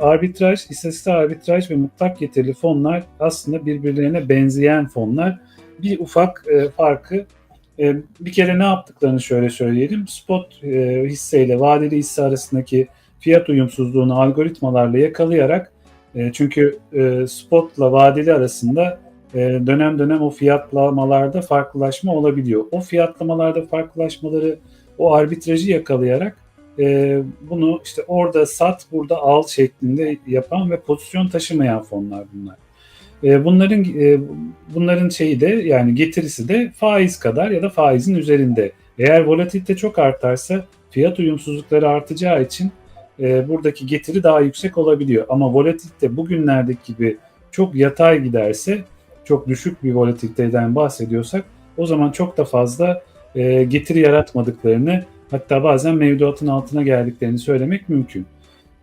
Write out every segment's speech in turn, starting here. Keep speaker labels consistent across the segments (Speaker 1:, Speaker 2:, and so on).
Speaker 1: arbitraj, istatistik arbitraj ve mutlak getirili fonlar aslında birbirlerine benzeyen fonlar. Bir ufak e, farkı e, bir kere ne yaptıklarını şöyle söyleyelim. Spot e, hisseyle vadeli hisse arasındaki fiyat uyumsuzluğunu algoritmalarla yakalayarak e, çünkü e, spotla vadeli arasında e, dönem dönem o fiyatlamalarda farklılaşma olabiliyor. O fiyatlamalarda farklılaşmaları o arbitrajı yakalayarak e, bunu işte orada sat burada al şeklinde yapan ve pozisyon taşımayan fonlar bunlar. E, bunların e, bunların şeyi de yani getirisi de faiz kadar ya da faizin üzerinde. Eğer volatilite çok artarsa fiyat uyumsuzlukları artacağı için e, buradaki getiri daha yüksek olabiliyor. Ama volatilite bugünlerdeki gibi çok yatay giderse çok düşük bir volatiliteden bahsediyorsak o zaman çok da fazla e, getiri yaratmadıklarını hatta bazen mevduatın altına geldiklerini söylemek mümkün.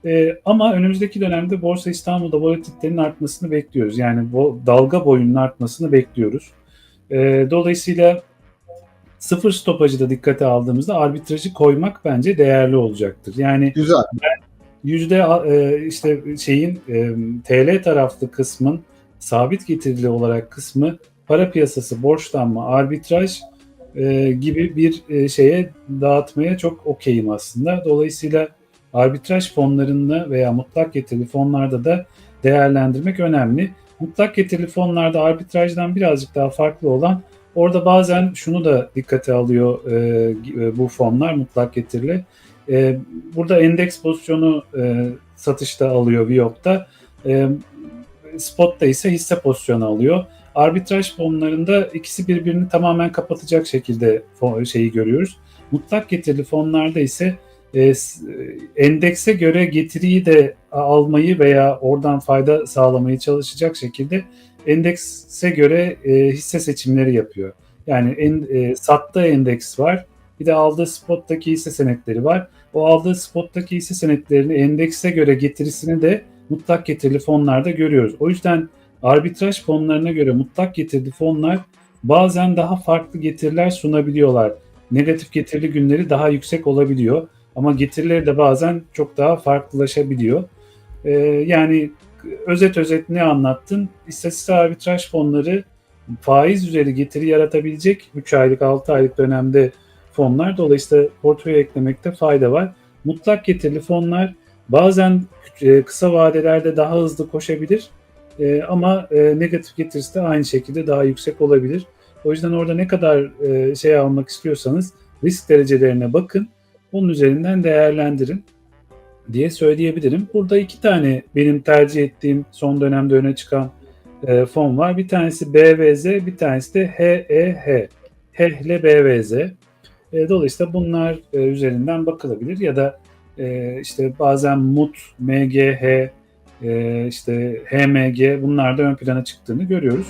Speaker 1: E, ama önümüzdeki dönemde Borsa İstanbul'da volatilitenin artmasını bekliyoruz. Yani bu dalga boyunun artmasını bekliyoruz. E, dolayısıyla sıfır stopajı da dikkate aldığımızda arbitrajı koymak bence değerli olacaktır. Yani
Speaker 2: Güzel.
Speaker 1: yüzde e, işte şeyin e, TL taraflı kısmın sabit getirili olarak kısmı para piyasası borçlanma arbitraj e, gibi bir e, şeye dağıtmaya çok okeyim aslında. Dolayısıyla arbitraj fonlarında veya mutlak getirili fonlarda da değerlendirmek önemli. Mutlak getirili fonlarda arbitrajdan birazcık daha farklı olan orada bazen şunu da dikkate alıyor e, bu fonlar mutlak getirili. E, burada endeks pozisyonu e, satışta alıyor Viyop'ta. E, Spot'ta ise hisse pozisyonu alıyor. Arbitraj fonlarında ikisi birbirini tamamen kapatacak şekilde şeyi görüyoruz. Mutlak getirili fonlarda ise e, endekse göre getiriyi de almayı veya oradan fayda sağlamayı çalışacak şekilde endekse göre e, hisse seçimleri yapıyor. Yani en, e, sattığı endeks var. Bir de aldığı spottaki hisse senetleri var. O aldığı spottaki hisse senetlerini endekse göre getirisini de mutlak getirili fonlarda görüyoruz. O yüzden arbitraj fonlarına göre mutlak getirili fonlar bazen daha farklı getiriler sunabiliyorlar. Negatif getirili günleri daha yüksek olabiliyor. Ama getirileri de bazen çok daha farklılaşabiliyor. Ee, yani özet özet ne anlattın? İstatistik arbitraj fonları faiz üzeri getiri yaratabilecek 3 aylık 6 aylık dönemde fonlar. Dolayısıyla portföye eklemekte fayda var. Mutlak getirili fonlar bazen e, kısa vadelerde daha hızlı koşabilir e, ama e, negatif getirisi de aynı şekilde daha yüksek olabilir. O yüzden orada ne kadar şey almak istiyorsanız risk derecelerine bakın. Onun üzerinden değerlendirin diye söyleyebilirim. Burada iki tane benim tercih ettiğim son dönemde öne çıkan e, fon var. Bir tanesi BVZ, bir tanesi de HEH. HEH ile BVZ. E, dolayısıyla bunlar e, üzerinden bakılabilir ya da e, işte bazen MUT, MGH, e, işte HMG bunlar da ön plana çıktığını görüyoruz.